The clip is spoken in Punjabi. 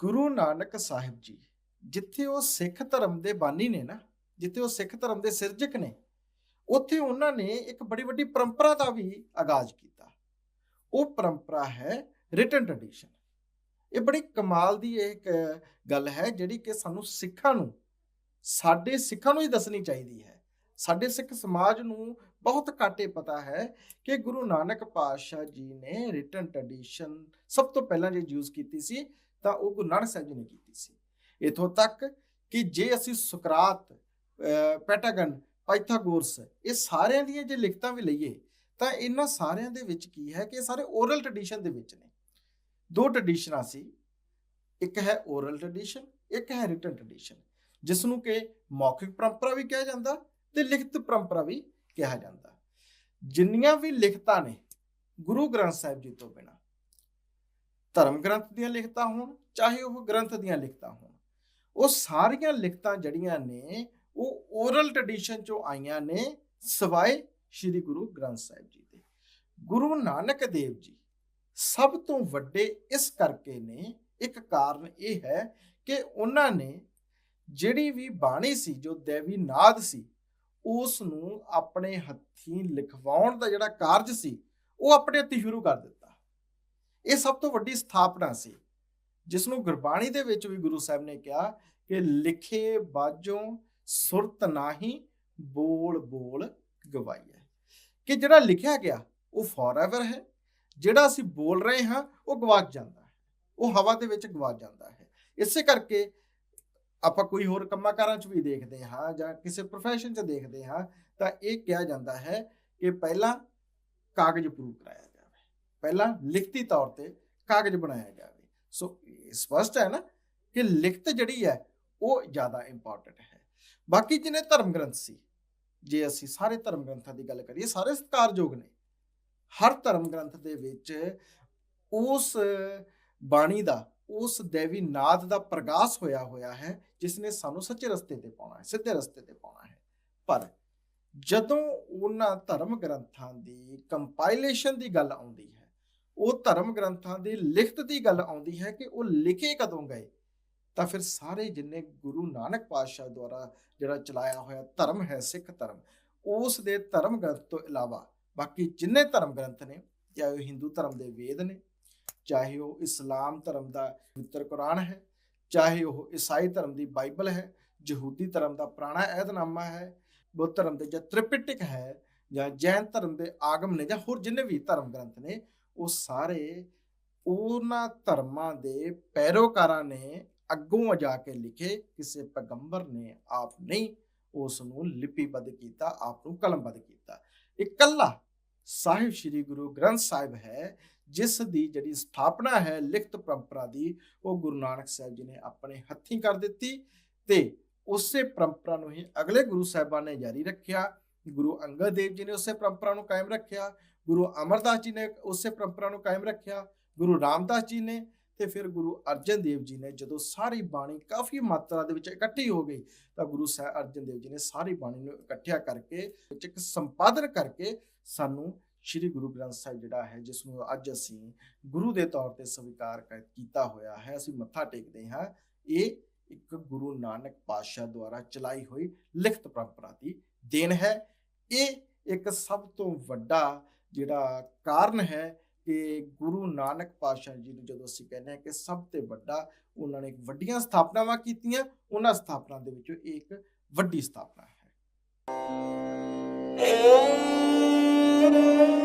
ਗੁਰੂ ਨਾਨਕ ਸਾਹਿਬ ਜੀ, ਜਿੱਥੇ ਉਹ ਸਿੱਖ ਧਰਮ ਦੇ ਬਾਨੀ ਨੇ ਨਾ, ਜਿੱਥੇ ਉਹ ਸਿੱਖ ਧਰਮ ਦੇ ਸਿਰਜਕ ਨੇ, ਉੱਥੇ ਉਹਨਾਂ ਨੇ ਇੱਕ ਬੜੀ ਵੱਡੀ ਪਰੰਪਰਾ ਦਾ ਵੀ ਆਗਾਜ਼ ਕੀਤਾ। ਉਹ ਪਰੰਪਰਾ ਹੈ ਰਿਟਨ ਟ੍ਰੈਡੀਸ਼ਨ ਇਹ ਬੜੀ ਕਮਾਲ ਦੀ ਇੱਕ ਗੱਲ ਹੈ ਜਿਹੜੀ ਕਿ ਸਾਨੂੰ ਸਿੱਖਾਂ ਨੂੰ, ਸਾਡੇ ਸਿੱਖਾਂ ਨੂੰ ਹੀ ਦੱਸਣੀ ਚਾਹੀਦੀ ਹੈ। ਸਾਡੇ ਸਿੱਖ ਸਮਾਜ ਨੂੰ ਬਹੁਤ ਘੱਟ ਘਾਟੇ ਪਤਾ ਹੈ ਕਿ ਗੁਰੂ ਨਾਨਕ ਪਾਤਸ਼ਾਹ ਜੀ ਨੇ ਰਿਟਨ ਟ੍ਰੈਡੀਸ਼ਨ ਸਭ ਤੋਂ ਪਹਿਲਾਂ ਜੇ ਯੂਜ਼ ਕੀਤੀ ਸੀ, ਤਾਂ ਉਹ ਗੁਰੂ ਨਾਨਕ ਸਾਹਿਬ ਜੀ ਨੇ ਕੀਤੀ ਸੀ। ਇਥੋਂ ਤੱਕ ਕਿ ਜੇ ਅਸੀਂ ਸੁਕਰਾਤ ਪੈਟਾਗਨ, ਪਾਈਥਾਗੋਰਸ ਇਹ ਸਾਰਿਆਂ ਦੀਆਂ ਜੇ ਲਿਖਤਾਂ ਵੀ ਲਈਏ, ਤਾਂ ਇਹਨਾਂ ਸਾਰਿਆਂ ਦੇ ਵਿੱਚ ਕੀ ਹੈ ਕਿ ਸਾਰੇ ਓਰਲ ਟ੍ਰੈਡੀਸ਼ਨ ਦੇ ਵਿੱਚ ਨੇ। ਦੋ ਟ੍ਰੈਡੀਸ਼ਨਾਂ ਸੀ, ਇੱਕ ਹੈ ਓਰਲ ਟ੍ਰੈਡੀਸ਼ਨ ਇੱਕ ਹੈ ਰਿਟਨ ਟ੍ਰੈਡੀਸ਼ਨ ਜਿਸ ਨੂੰ ਕਿ ਮੌਖਿਕ ਪਰੰਪਰਾ ਵੀ ਕਿਹਾ ਜਾਂਦਾ ਤੇ ਲਿਖਤ ਪਰੰਪਰਾ ਵੀ ਕਿਹਾ ਜਾਂਦਾ। ਜਿੰਨੀਆਂ ਵੀ ਲਿਖਤਾਂ ਨੇ, ਗੁਰੂ ਗ੍ਰੰਥ ਸਾਹਿਬ ਜੀ ਤੋਂ ਬਿਨਾ, ਧਰਮ ਗ੍ਰੰਥ ਦੀਆਂ ਲਿਖਤਾਂ ਹੋਣ, ਚਾਹੇ ਉਹ ਗ੍ਰੰਥ ਦੀਆਂ ਲਿਖਤਾਂ ਹੋਣ, ਉਹ ਸਾਰੀਆਂ ਲਿਖਤਾਂ ਜੜੀਆਂ ਨੇ, ਉਹ ਓਰਲ ਟ੍ਰੈਡੀਸ਼ਨ ਚੋਂ ਆਈਆਂ ਨੇ, ਸਵਾਏ ਸ੍ਰੀ ਗੁਰੂ ਗ੍ਰੰਥ ਸਾਹਿਬ ਜੀ ਦੇ। ਗੁਰੂ ਨਾਨਕ ਦੇਵ ਜੀ ਸਭ ਤੋਂ ਵੱਡੇ ਇਸ ਕਰਕੇ ਨੇ, ਇੱਕ ਕਾਰਨ ਇਹ ਹੈ ਕਿ ਉਹਨਾਂ ਨੇ ਜਿਹੜੀ ਵੀ ਬਾਣੀ ਸੀ, ਜੋ ਦੇਵੀ ਨਾਦ ਸੀ ਉਸ ਨੂੰ ਆਪਣੇ ਹੱਥੀਂ ਲਿਖਵਾਉਣ ਦਾ ਜਿਹੜਾ ਕਾਰਜ ਸੀ, ਉਹ ਆਪਣੇ ਹੱਥੀਂ ਸ਼ੁਰੂ ਕਰ ਦਿੱਤਾ। ਇਹ ਸਭ ਤੋਂ ਵੱਡੀ ਸਥਾਪਨਾ ਸੀ ਜਿਸ ਨੂੰ ਗੁਰਬਾਣੀ ਦੇ ਵਿੱਚ ਵੀ ਗੁਰੂ ਸਾਹਿਬ ਨੇ ਕਿਹਾ ਕਿ ਲਿਖੇ ਬਾਜੋਂ ਸੁਰਤ ਨਾਹੀ ਬੋਲ ਬੋਲ ਗਵਾਈਐ। ਕਿ ਜਿਹੜਾ ਲਿਖਿਆ ਗਿਆ, ਉਹ ਫੋਰਐਵਰ ਹੈ, ਜਿਹੜਾ ਅਸੀਂ ਬੋਲ ਰਹੇ ਹਾਂ, ਉਹ ਗਵਾਚ ਜਾਂਦਾ ਹੈ, ਉਹ ਹਵਾ ਦੇ ਵਿੱਚ ਗਵਾਚ ਜਾਂਦਾ ਹੈ। ਇਸੇ ਕਰਕੇ ਆਪਾਂ ਕੋਈ ਹੋਰ ਕੰਮਾਂ-ਕਾਰਾਂ 'ਚ ਵੀ ਦੇਖਦੇ ਹਾਂ ਜਾਂ ਕਿਸੇ ਪ੍ਰੋਫੈਸ਼ਨ 'ਚ ਦੇਖਦੇ ਹਾਂ, ਤਾਂ ਇਹ ਕਿਹਾ ਜਾਂਦਾ ਹੈ ਕਿ ਪਹਿਲਾਂ ਕਾਗਜ਼ ਪ੍ਰੂਵ ਕਰਾਇਆ ਜਾਵੇ। ਪਹਿਲਾਂ ਲਿਖਤੀ ਤੌਰ ਤੇ ਕਾਗਜ਼ ਬਣਾਇਆ ਜਾਵੇ। ਸੋ ਇਹ ਸਪਸ਼ਟ ਹੈ ਨਾ ਕਿ ਲਿਖਤ ਜਿਹੜੀ ਹੈ, ਉਹ ਜ਼ਿਆਦਾ ਇੰਪੋਰਟੈਂਟ ਹੈ। ਬਾਕੀ ਜਿਹਨੇ ਧਰਮ ਗ੍ਰੰਥ ਸੀ, ਜੇ ਅਸੀਂ ਸਾਰੇ ਧਰਮ ਗ੍ਰੰਥਾਂ ਦੀ ਗੱਲ ਕਰੀਏ, ਸਾਰੇ ਸਤਿਕਾਰਯੋਗ ਨੇ। ਹਰ ਧਰਮ ਗ੍ਰੰਥ ਦੇ ਵਿੱਚ ਉਸ ਬਾਣੀ ਦਾ ਉਸ ਦੇਵੀ ਨਾਦ ਦਾ ਪ੍ਰਗਾਸ ਹੋਇਆ ਹੋਇਆ ਹੈ ਜਿਸ ਨੇ ਸਾਨੂੰ ਸੱਚੇ ਰਸਤੇ ਤੇ ਪਾਉਣਾ ਹੈ, ਸਿੱਧੇ ਰਸਤੇ ਤੇ ਪਾਉਣਾ ਹੈ। ਪਰ ਜਦੋਂ ਉਹਨਾਂ ਧਰਮ ਗ੍ਰੰਥਾਂ ਦੀ ਕੰਪਾਈਲੇਸ਼ਨ ਦੀ ਗੱਲ ਆਉਂਦੀ ਹੈ, ਉਹ ਧਰਮ ਗ੍ਰੰਥਾਂ ਦੀ ਲਿਖਤ ਦੀ ਗੱਲ ਆਉਂਦੀ ਹੈ ਕਿ ਉਹ ਲਿਖੇ ਕਦੋਂ ਗਏ, ਤਾਂ ਫਿਰ ਸਾਰੇ ਜਿੰਨੇ ਗੁਰੂ ਨਾਨਕ ਪਾਤਸ਼ਾਹ ਦੁਆਰਾ ਜਿਹੜਾ ਚਲਾਇਆ ਹੋਇਆ ਧਰਮ ਹੈ, ਸਿੱਖ ਧਰਮ, ਉਸ ਦੇ ਧਰਮ ਗ੍ਰੰਥ ਤੋਂ ਇਲਾਵਾ ਬਾਕੀ ਜਿੰਨੇ ਧਰਮ ਗ੍ਰੰਥ ਨੇ, ਚਾਹੇ ਉਹ ਹਿੰਦੂ ਧਰਮ ਦੇ ਵੇਦ ਨੇ ਚਾਹੇ ਉਹ ਇਸਲਾਮ ਧਰਮ ਦਾ ਪਵਿੱਤਰ ਕੁਰਾਨ ਹੈ, ਚਾਹੇ ਉਹ ਈਸਾਈ ਧਰਮ ਦੀ ਬਾਈਬਲ ਹੈ, ਯਹੂਦੀ ਧਰਮ ਦਾ ਪੁਰਾਣਾ ਅਹਿਦਨਾਮਾ ਹੈ, ਬੁੱਧ ਧਰਮ ਦੇ ਜਾਂ ਤ੍ਰਿਪਿਟਕ ਹੈ, ਜਾਂ ਜੈਨ ਧਰਮ ਦੇ ਆਗਮ ਨੇ ਜਾਂ ਹੋਰ ਜਿੰਨੇ ਵੀ ਧਰਮ ਗ੍ਰੰਥ ਨੇ, ਉਹ ਸਾਰੇ ਉਹਨਾਂ ਧਰਮਾਂ ਦੇ ਪੈਰੋਕਾਰਾਂ ਨੇ ਅੱਗੋਂ ਜਾ ਕੇ ਲਿਖੇ, ਕਿਸੇ ਪੈਗੰਬਰ ਨੇ ਆਪ ਨਹੀਂ ਉਸ ਨੂੰ ਲਿਪੀਬੱਧ ਕੀਤਾ, ਆਪ ਨੂੰ ਕਲਮਬੱਧ ਕੀਤਾ। ਇਕੱਲਾ ਸਾਹਿਬ, ਸ੍ਰੀ ਗੁਰੂ ਗ੍ਰੰਥ ਸਾਹਿਬ ਹੈ ਜਿਸ ਦੀ ਜਿਹੜੀ ਸਥਾਪਨਾ ਹੈ, ਲਿਖਤ ਪਰੰਪਰਾ ਦੀ, ਉਹ ਗੁਰੂ ਨਾਨਕ ਸਾਹਿਬ ਜੀ ਨੇ ਆਪਣੇ ਹੱਥੀਂ ਕਰ ਦਿੱਤੀ ਤੇ ਉਸੇ ਪਰੰਪਰਾ ਨੂੰ ਹੀ ਅਗਲੇ ਗੁਰੂ ਸਾਹਿਬਾਨ ਨੇ ਜਾਰੀ ਰੱਖਿਆ। ਗੁਰੂ ਅੰਗਦ ਦੇਵ ਜੀ ਨੇ ਉਸੇ ਪਰੰਪਰਾ ਨੂੰ ਕਾਇਮ ਰੱਖਿਆ। ਗੁਰੂ ਅਮਰਦਾਸ ਜੀ ਨੇ ਉਸੇ ਪਰੰਪਰਾ ਨੂੰ ਕਾਇਮ ਰੱਖਿਆ। ਗੁਰੂ ਰਾਮਦਾਸ ਜੀ ਨੇ ਤੇ ਫਿਰ ਗੁਰੂ ਅਰਜਨ ਦੇਵ ਜੀ ਨੇ ਜਦੋਂ ਸਾਰੀ ਬਾਣੀ ਕਾਫੀ ਮਾਤਰਾ ਦੇ ਵਿੱਚ ਇਕੱਠੀ ਹੋ ਗਈ, ਤਾਂ ਗੁਰੂ ਸਾਹਿਬ ਅਰਜਨ ਦੇਵ ਜੀ ਨੇ ਸਾਰੀ ਬਾਣੀ ਨੂੰ ਇਕੱਠਿਆ ਕਰਕੇ, ਵਿੱਚ ਇੱਕ ਸੰਪਾਦਨ ਕਰਕੇ ਸਾਨੂੰ ਸ੍ਰੀ ਗੁਰੂ ਗ੍ਰੰਥ ਸਾਹਿਬ ਜਿਹੜਾ ਹੈ, ਜਿਸ ਨੂੰ ਅੱਜ ਅਸੀਂ ਗੁਰੂ ਦੇ ਤੌਰ ਤੇ ਸਵੀਕਾਰ ਕੀਤਾ ਹੋਇਆ ਹੈ, ਅਸੀਂ ਮੱਥਾ ਟੇਕਦੇ ਹਾਂ, ਇਹ ਇੱਕ ਗੁਰੂ ਨਾਨਕ ਪਾਤਸ਼ਾਹ ਦੁਆਰਾ ਚਲਾਈ ਹੋਈ ਲਿਖਤ ਪਰੰਪਰਾ ਦੀ ਦੇਣ ਹੈ। ਇਹ ਇੱਕ ਸਭ ਤੋਂ ਵੱਡਾ ਜਿਹੜਾ ਕਾਰਨ ਹੈ ਕਿ ਗੁਰੂ ਨਾਨਕ ਪਾਤਸ਼ਾਹ ਜੀ ਨੂੰ ਜਦੋਂ ਅਸੀਂ ਕਹਿੰਦੇ ਹਾਂ ਕਿ ਸਭ ਤੋਂ ਵੱਡਾ ਉਹਨਾਂ ਨੇ ਵੱਡੀਆਂ ਸਥਾਪਨਾਵਾਂ ਕੀਤੀਆਂ, ਉਹਨਾਂ ਸਥਾਪਨਾ ਦੇ ਵਿੱਚੋਂ ਇਹ ਇੱਕ ਵੱਡੀ ਸਥਾਪਨਾ ਹੈ। Thank you.